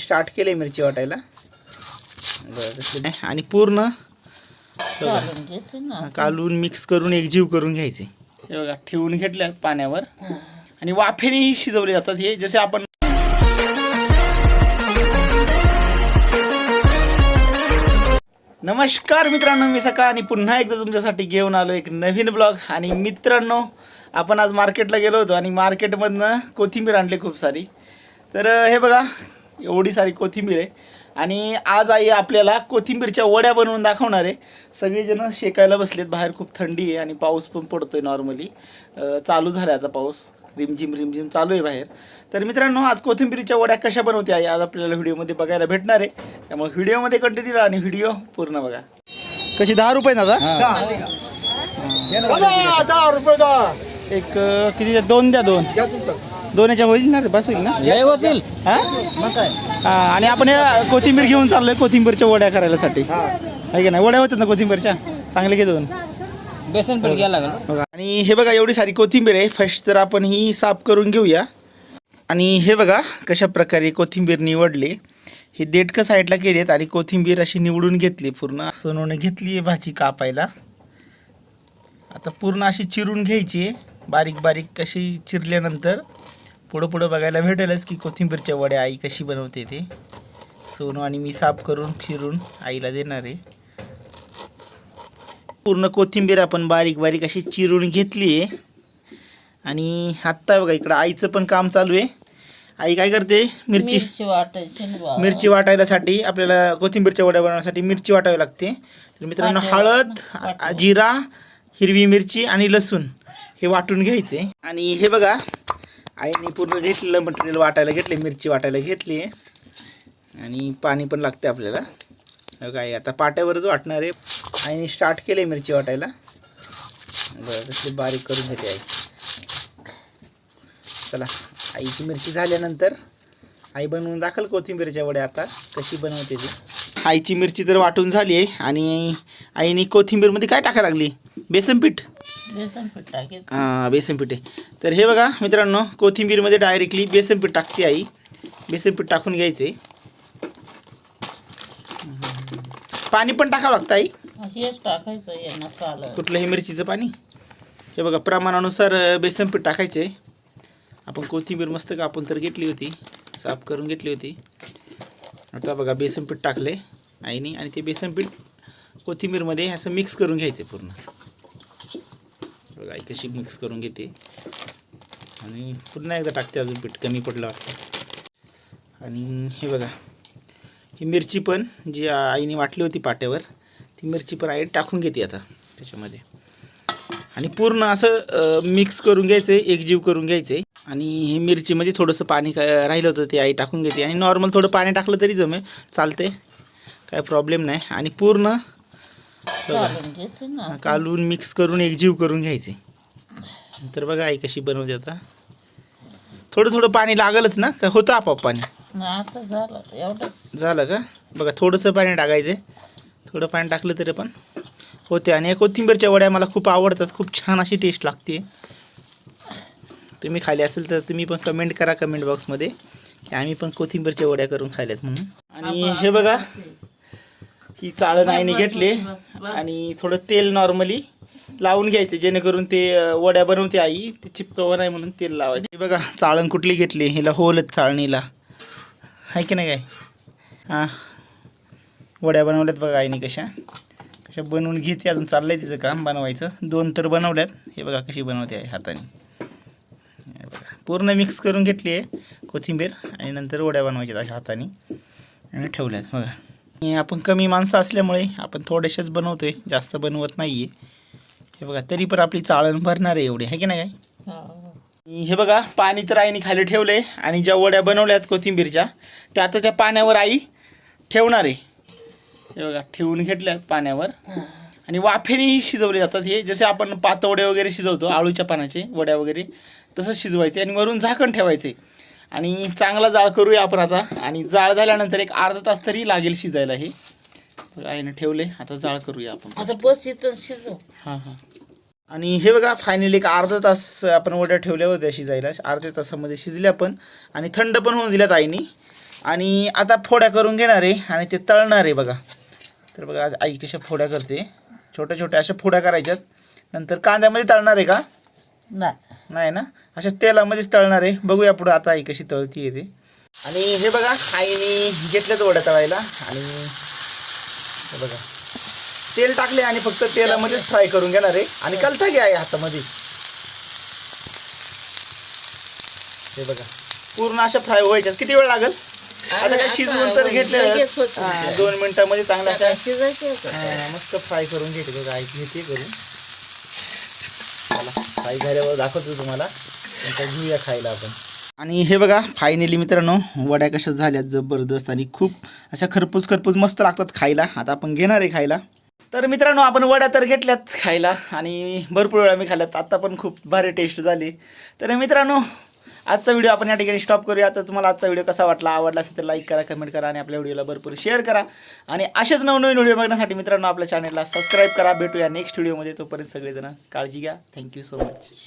Start केले मिरची वाटायला. बरं. आणि पूर्ण कालून मिक्स करून एकजीव करून घ्यायचे. हे बघा ठेवून घेतल्यात पाण्यावर. आणि वाफेनेही शिजवले जातात हे जसे आपण नमस्कार मित्रांनो मी सकाळ आणि पुन्हा एकदा तुमच्यासाठी घेऊन आलो एक नवीन ब्लॉग. आणि मित्रांनो आपण आज मार्केटला गेलो होतो आणि मार्केटमधनं कोथिंबीर आणली खूप सारी. तर हे बघा एवढी सारी कोथिंबीर आहे. आणि आज आई आपल्याला कोथिंबीरच्या वड्या बनवून दाखवणार आहे. सगळेजण शेकायला बसलेत बाहेर खूप थंडी आहे आणि पाऊस पण पडतोय नॉर्मली चालू झाला आता पाऊस. रिमझिम रिमझिम चालू आहे बाहेर. तर मित्रांनो आज कोथिंबीरीच्या वड्या कशा बनवते आई? आज आपल्याला व्हिडिओमध्ये बघायला भेटणार आहे. त्यामुळे व्हिडिओमध्ये कंटिन्यू राहा आणि व्हिडिओ पूर्ण बघा. कशी दहा रुपये दादा दहा रुपये एक किती द्या? दोन. द्या दोन दोन याच्या होईल ना रे बस होईल ना? लय होतील. हा? मग काय? हा, आणि आपण या कोथिंबीर घेऊन चाललोय कोथिंबीरच्या वड्या करायला साठी आहे की नाही? वड्या होतात ना कोथिंबीरच्या? चांगले घे दोन? बेसन पीठ घ्यायला लागल. बघा आणि हे बघा एवढी सारी कोथिंबीर आहे. फर्स्ट तर आपण ही साफ करून घेऊया. आणि हे बघा कशा प्रकारे कोथिंबीर निवडली. ही देठकं साईडला केलीत आणि कोथिंबीर अशी निवडून घेतली. पूर्ण सोनूने घेतली आहे भाजी कापायला. आता पूर्ण अशी चिरून घ्यायची. आहे. बारीक बारीक कशी चिरल्यानंतर पुढं पुढं बघायला भेटेलच की कोथिंबीरच्या वड्या आई कशी बनवते ते. सोनू आणि मी साफ करून चिरून आईला देणार आहे. पूर्ण कोथिंबीर आपण बारीक बारीक अशी चिरून घेतली आहे. आणि आत्ता बघा इकडं आईचं पण काम चालू आहे. आई काय करते? मिरची मिरची वाटायलासाठी आपल्याला कोथिंबीरच्या वड्या बनवण्यासाठी मिरची वाटावी लागते. तर मित्रांनो हळद. जिरा हिरवी मिरची आणि लसूण हे वाटून घ्यायचे. आणि हे बघा आईने पूर्ण घेतलेलं मटेरियल वाटायला घेतले मिरची वाटायला घेतली. आहे आणि पाणी पण लागते आपल्याला. काय आता पाट्यावरच वाटणार आहे. आईने स्टार्ट केले मिरची वाटायला. बरं तसली बारीक करून घेते आई. चला आईची मिरची झाल्यानंतर आई बनवून दाखल कोथिंबीरच्या वड्या आता कशी बनवते ती. आईची मिरची तर वाटून झाली आहे. आणि आईने कोथिंबीरमध्ये काय टाकायला लागली? बेसन पीठ. हां बेसन पीठ आहे. तर हे बघा मित्रांनो कोथिंबीरमध्ये डायरेक्टली बेसन पीठ टाकते आई. बेसन पीठ टाकून घ्यायचे. पाणी पण टाकावं लागतं आई. हेच टाकायचं यांना कुठलंही मिरचीचं पाणी. हे बघा प्रमाणानुसार बेसन पीठ टाकायचे. आपण कोथिंबीर मस्त कापून तर घेतली होती. साफ करून घेतली होती. आता बघा बेसन पीठ टाकले आईने आणि ते बेसन पीठ कोथिंबीरमध्ये असं मिक्स करून घ्यायचे पूर्ण. बघा आई कशी मिक्स करून घेते. आणि पुन्हा एकदा टाकते अजून पीठ कमी पडलं वाटतं. आणि हे बघा ही मिरची पण जी आईने वाटली होती पाट्यावर ती मिरची पण आई टाकून घेते आता त्याच्यामध्ये. आणि पूर्ण असं मिक्स करून घ्यायचं आहे एकजीव करून घ्यायचं आहे आणि हे मिरचीमध्ये थोडंसं पाणी काय राहिलं होतं ते आई टाकून घेते. आणि नॉर्मल थोडं पाणी टाकलं तरी जमेल चालते काय प्रॉब्लेम नाही. आणि पूर्ण घेते ना कालून मिक्स करून एकजीव करून घ्यायचे. तर बघा आई कशी बनवते आता. थोडं थोडं पाणी लागलच ना का होतं आपोआप पाणी? ना आता झालं एवढं. झालं का? बघा थोडंसं पाणी टाकायचं. थोडं पाणी टाकलं तरी पण होते. आणि या कोथिंबीरच्या वड्या मला खूप आवडतात. खूप छान अशी टेस्ट लागते. तुम्ही खाली असेल तर तुम्ही पण कमेंट करा कमेंट बॉक्समध्ये की आम्ही पण कोथिंबीरच्या वड्या करून खाल्यात म्हणून. आणि हे बघा. ही चाळण आईने घेतले आणि थोडं तेल नॉर्मली लावून घ्यायचे जेणेकरून ते वड्या बनवते आई ते चिपकव नाही म्हणून तेल लावायचे. हे बघा चाळण कुठली घेतली हिला होलच चाळणीला. आहे की नाही काय? हां. वड्या बनवल्यात बघा आईने कशा. कशा बनवून घेते अजून चाललंय तिचं काम बनवायचं. दोन तर बनवल्यात. हे बघा कशी बनवते आहे हाताने. बघा पूर्ण मिक्स करून घेतली आहे कोथिंबीर आणि नंतर वड्या बनवायच्यात अशा हाताने. आणि ठेवल्यात बघा. आपण कमी माणसं असल्यामुळे आपण थोड्याशाच बनवतोय जास्त बनवत नाही आहे हे बघा तरी पण आपली चाळण भरणार आहे एवढी आहे की नाही? काय हा. बघा पाणी तर आईने खाली ठेवले आणि ज्या वड्या बनवल्यात कोथिंबीरच्या त्या आता त्या पाण्यावर आई ठेवणार आहे. हे बघा ठेवून घेतल्यात पाण्यावर. आणि वाफेनेही शिजवले जातात हे जसे आपण पातवडे वगैरे शिजवतो आळूच्या पानाचे वड्या वगैरे तसंच शिजवायचे आणि वरून झाकण ठेवायचे. आणि चांगला जाळ करूया आपण आता. आणि जाळ झाल्यानंतर एक अर्धा तास तरी लागेल शिजायला हे. आईने ठेवले. आता जाळ करूया आपण. आता बस इथं शिजव. हां हां. आणि हे बघा फायनली एक अर्धा तास आपण वड्या ठेवल्या होत्या शिजायला. अर्ध्या तासामध्ये शिजल्या पण. आणि थंड पण होऊन दिल्यात आईनी. आणि आता फोड्या करून घेणार आहे आणि ते तळणार आहे बघा. तर बघा आज आई कशा फोड्या करते. छोट्या छोट्या अशा फोड्या करायच्यात. नंतर कांद्यामध्ये तळणार आहे का? नाही. नाही ना? अशा तेलामध्येच तळणार आहे. बघूया पुढं आता आई कशी तळती येते आणि हे बघा आईने घेतल्यात वड्या तळायला. आणि हे बघा. तेल टाकले आणि फक्त तेलामध्येच फ्राय करून घेणार आहे. आणि कलता घ्या आहे हातामध्ये. हे बघा. पूर्ण अशा फ्राय व्हायच्यात. किती वेळ लागेल? आता काय शिजवून तर होतं. हा, दोन मिनिटामध्ये चांगल्या अशा मस्त फ्राय करून घेते बघा. आई घेते करून. फ्राय झाल्यावर दाखवतो तुम्हाला. नंतर घेऊया खायला आपण. आणि हे बघा फायनली मित्रांनो वड्या कशा झाल्या जबरदस्त आणि खूप अशा खरपूस खरपूस मस्त लागतात खायला. आता आपण घेणार आहे खायला. तर मित्रांनो आपण वड्या तर घेतल्यात खायला आणि भरपूर वेळा मी खाल्यात आत्ता पण खूप भारी टेस्ट झाली. तर मित्रांनो आजचा व्हिडिओ आपण या ठिकाणी स्टॉप करूया. तर तुम्हाला आजचा व्हिडिओ कसा वाटला आवडला असेल तर लाईक करा कमेंट करा आणि आपल्या व्हिडिओला भरपूर शेअर करा. आणि असेच नवनवीन व्हिडिओ बघण्यासाठी मित्रांनो आपल्या चॅनलला सबस्क्राईब करा. भेटूया नेक्स्ट व्हिडिओमध्ये तोपर्यंत सगळेजण काळजी घ्या. Thank you so much